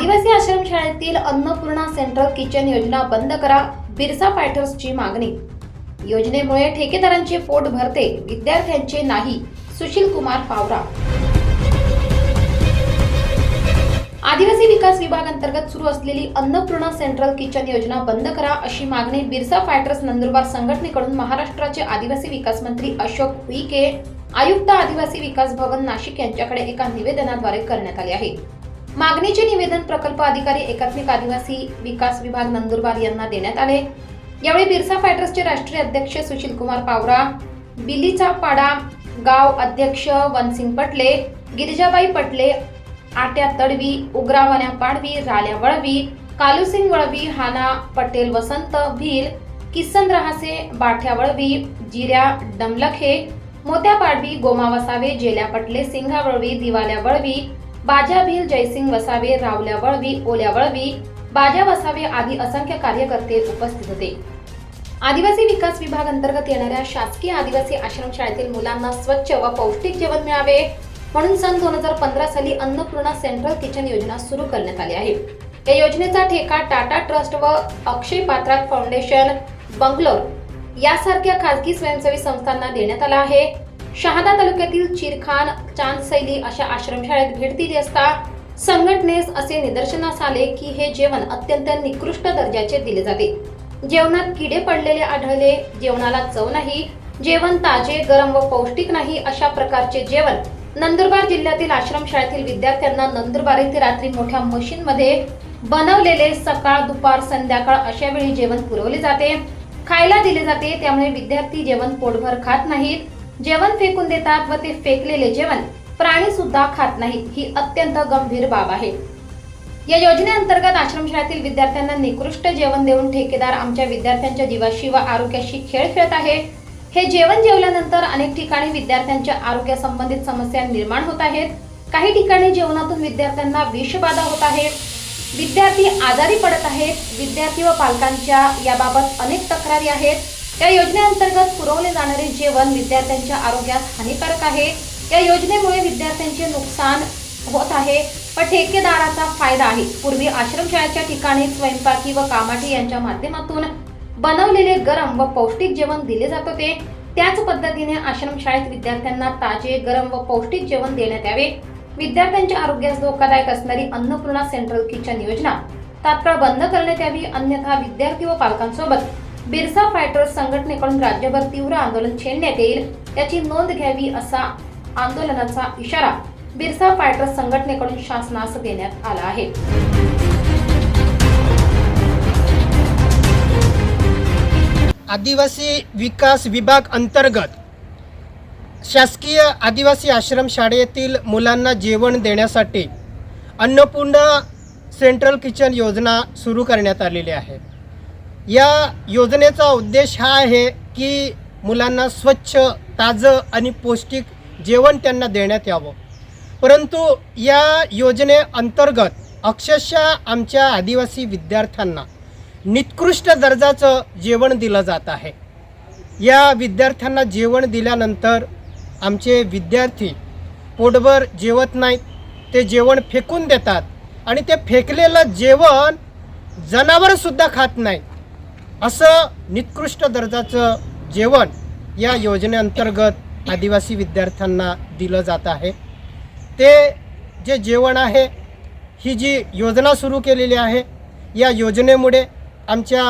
आदिवासी आश्रमशाळेतील Annapurna central kitchen योजना बंद करा बिरसा फायटर्सची मागणी. योजनेमुळे ठेकेदारांचे पोट भरते विद्यार्थ्यांचे नाही सुशील कुमार पावरा. आदिवासी विकास विभाग अंतर्गत सुरू असलेली अन्नपूर्णा सेंट्रल किचन योजना बंद करा अशी मागणी बिरसा फायटर्स नंदुरबार संघटनेकडून महाराष्ट्राचे आदिवासी विकास मंत्री अशोक उईके आयुक्त आदिवासी विकास भवन नाशिक यांच्याकडे एका निवेदनाद्वारे करण्यात आले आहे. मागणीचे निवेदन प्रकल्प अधिकारी एकात्मिक आदिवासी विकास विभाग नंदुरबार यांना देण्यात आले. यावेळी बिरसा फायटर्सचे राष्ट्रीय अध्यक्ष सुशील कुमार पावरा बिलीचा पाडा गाव अध्यक्ष वनसिंग पटले गिरिजाबाई पटले आट्या तडवी उग्रावण्या पाडवी राल्या वळवी कालूसिंग वळवी हाना पटेल वसंत भील किसन रहासे बाठ्या वळवी जिऱ्या डमलखे मोत्या पाडवी गोमा वसावे जेल्या पटले सिंघा वळवी दिवाल्या वळवी बाजा भील जयसिंग वसावे रावल्या वळवी ओल्या वळवी बाजा वसावे आदी असंख्य कार्यकर्ते उपस्थित होते. आदिवासी विकास विभाग अंतर्गत येणाऱ्या शासकीय आदिवासी आश्रमशाळेतील मुलांना स्वच्छ व पौष्टिक जेवण मिळावे. म्हणून सन दोन हजार पंधरा साली अन्नपूर्णा सेंट्रल किचन योजना सुरू करण्यात आली आहे. या योजनेचा ठेका टाटा ट्रस्ट व अक्षय पात्रात फाउंडेशन बंगलोर यासारख्या खाजगी स्वयंसेवी संस्थांना देण्यात आला आहे. शहादा तालुक्यातील चिरखान चांदसैली अशा आश्रमशाळेत भेट दिली असता संघटनेस असे निदर्शनास आले की हे जेवण अत्यंत निकृष्ट दर्जाचे दिले जाते. जेवणात किडे पडलेले आढळले जेवणाला चव नाही जेवण ताजे गरम व पौष्टिक नाही अशा प्रकारचे जेवण नंदुरबार जिल्ह्यातील आश्रमशाळेतील विद्यार्थ्यांना नंदुरबार येथे रात्री मोठ्या मशीनमध्ये बनवलेले सकाळ दुपार संध्याकाळ अशा वेळी जेवण पुरवले जाते. खायला दिले जाते त्यामुळे विद्यार्थी जेवण पोटभर खात नाहीत. जेवण फेकून देतात व ते फेकलेले जेवण प्राणी सुद्धा खात नाहीत ही अत्यंत गंभीर बाब आहे. या योजनेअंतर्गत आश्रमशाळेतील विद्यार्थ्यांना निकृष्ट जेवण देऊन ठेकेदार आमच्या विद्यार्थ्यांच्या जीवाशी व आरोग्याशी खेळ खेळत आहे. हे जेवण जेवल्यानंतर अनेक ठिकाणी विद्यार्थ्यांच्या आरोग्यासंबंधित समस्या निर्माण होत आहेत. काही ठिकाणी जेवणातून विद्यार्थ्यांना विषबाधा होत आहे. विद्यार्थी आजारी पडत आहेत. विद्यार्थी व पालकांच्या याबाबत अनेक तक्रारी आहेत. या योजनेअंतर्गत पुरवले जाणारे जेवण विद्यार्थ्यांच्या आरोग्यास हानिकारक आहे. या योजनेमुळे विद्यार्थ्यांचे नुकसान होत आहे. व ठेकेदाराचा फायदा आहे. पूर्वी आश्रमशाळेच्या ठिकाणी स्वयंपाकी व कामाठी यांच्या माध्यमातून बनवलेले गरम व पौष्टिक जेवण दिले जात होते. त्याच पद्धतीने आश्रमशाळेत विद्यार्थ्यांना ताजे गरम व पौष्टिक जेवण देण्यात यावे. विद्यार्थ्यांच्या आरोग्यास धोकादायक असणारी अन्नपूर्णा सेंट्रल किचन योजना तात्काळ बंद करण्यात यावी. अन्यथा विद्यार्थी व पालकांसोबत बिरसा फायटर्स संघटनेकडून राज्यभर तीव्र आंदोलन छेडण्यात येईल त्याची नोंद घ्यावी असा आंदोलनाचा इशारा बिरसा फायटर्स संघटनेकडून शासनास देण्यात आला आहे. आदिवासी विकास विभाग अंतर्गत शासकीय आदिवासी आश्रम शाळेतील मुलांना जेवण देण्यासाठी अन्नपूर्णा सेंट्रल किचन योजना सुरू करण्यात आलेली आहे. या योजनेचा उद्देश हा आहे की मुलांना स्वच्छ ताजं आणि पौष्टिक जेवण त्यांना देण्यात यावं. परंतु या योजनेअंतर्गत अक्षरशः आमच्या आदिवासी विद्यार्थ्यांना निकृष्ट दर्जाचं जेवण दिलं जात आहे. या विद्यार्थ्यांना जेवण दिल्यानंतर आमचे विद्यार्थी पोटभर जेवत नाहीत. ते जेवण फेकून देतात आणि ते फेकलेलं जेवण जनावरसुद्धा खात नाही असं निकृष्ट दर्जाचं जेवण या योजनेअंतर्गत आदिवासी विद्यार्थ्यांना दिलं जात आहे. ते जे जेवण आहे ही जी योजना सुरू केलेली आहे या योजनेमुळे आमच्या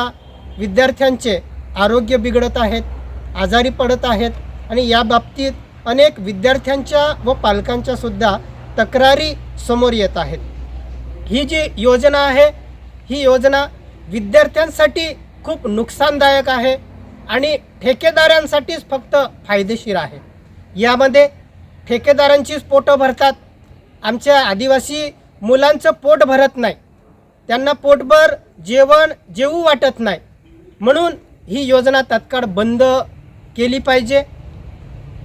विद्यार्थ्यांचे आरोग्य बिघडत आहेत आजारी पडत आहेत आणि या बाबतीत अनेक विद्यार्थ्यांच्या व पालकांच्या सुद्धा तक्रारी समोर येत आहेत. ही जी योजना आहे ही योजना विद्यार्थ्यांसाठी खूप नुकसानदायक आहे आणि ठेकेदारांसाठीच फक्त फायदेशीर आहे. यामध्ये ठेकेदारांचीच पोटं भरतात. आमच्या आदिवासी मुलांचं पोट भरत नाही. त्यांना पोटभर जेवण जेवू वाटत नाही. म्हणून ही योजना तत्काळ बंद केली पाहिजे.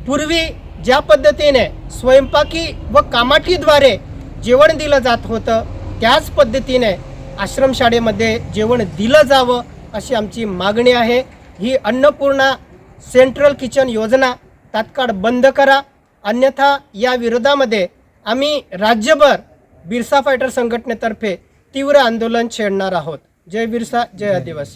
पूर्वी ज्या पद्धतीने स्वयंपाकी व कामाठीद्वारे जेवण दिलं जात होतं त्याच पद्धतीने आश्रमशाळेमध्ये जेवण दिलं जावं अशी आमची मागणी आहे. ही अन्नपूर्णा सेंट्रल किचन योजना तात्काळ बंद करा. अन्यथा या विरोधामध्ये आम्ही राज्यभर बिरसा फायटर संघटनेतर्फे तीव्र आंदोलन छेडणार आहोत. जय बिरसा जय आदिवासी.